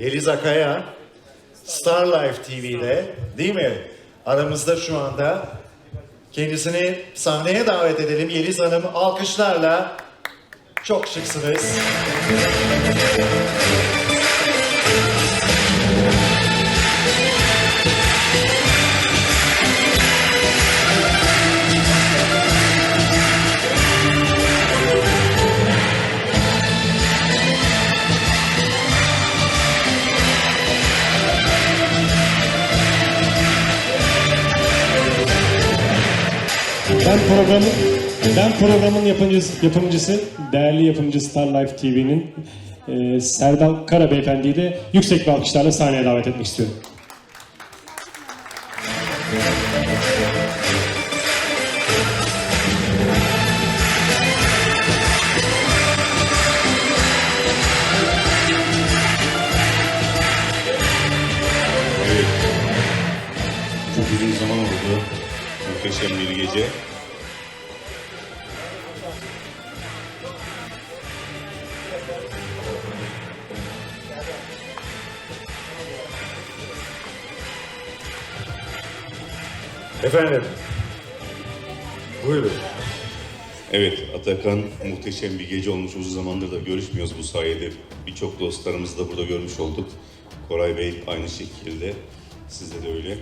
Yeliz Akaya, Star Life TV'de değil mi? Aramızda şu anda. Kendisini sahneye davet edelim. Yeliz Hanım alkışlarla çok şıksınız. Ben programın ben programın yapımcısı, yapımcısı değerli yapımcı Star Life TV'nin e, Serdal Kara Beyefendi'yi de yüksek bir alkışlarla sahneye davet etmek istiyorum. Çok uzun zaman oldu. Muhteşem bir gece. Efendim. Buyurun. Evet Atakan muhteşem bir gece olmuş. Uzun zamandır da görüşmüyoruz bu sayede. Birçok dostlarımızı da burada görmüş olduk. Koray Bey aynı şekilde. Sizde de öyle.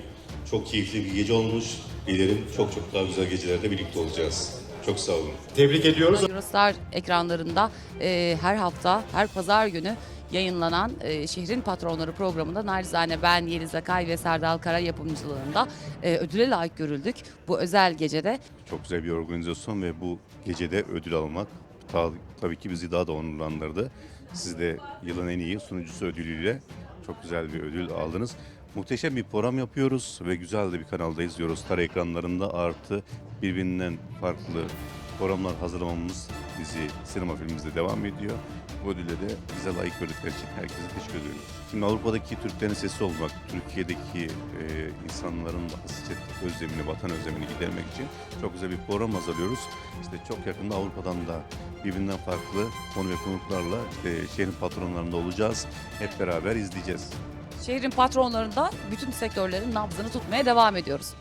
Çok keyifli bir gece olmuş. Dilerim çok çok daha güzel gecelerde birlikte olacağız. Çok sağ olun. Tebrik ediyoruz. Eurostar ekranlarında e, her hafta, her pazar günü yayınlanan e, Şehrin Patronları programında narizane ben Yeliz Akay ve Serdal Kara yapımcılığında e, ödüle layık görüldük. Bu özel gecede Çok güzel bir organizasyon ve bu gecede ödül almak ta- tabii ki bizi daha da onurlandırdı. Siz de yılın en iyi sunucusu ödülüyle çok güzel bir ödül aldınız. Muhteşem bir program yapıyoruz ve güzel de bir kanalda izliyoruz. Star ekranlarında artı birbirinden farklı programlar hazırlamamız bizi sinema filmimizde devam ediyor. Bu ödülle de bize layık gördükleri için herkese teşekkür ediyorum. Şimdi Avrupa'daki Türklerin sesi olmak, Türkiye'deki e, insanların hasret özlemini, vatan özlemini gidermek için çok güzel bir program hazırlıyoruz. İşte çok yakında Avrupa'dan da birbirinden farklı konu ve konuklarla e, şehrin patronlarında olacağız. Hep beraber izleyeceğiz. şehrin patronlarında bütün sektörlerin nabzını tutmaya devam ediyoruz.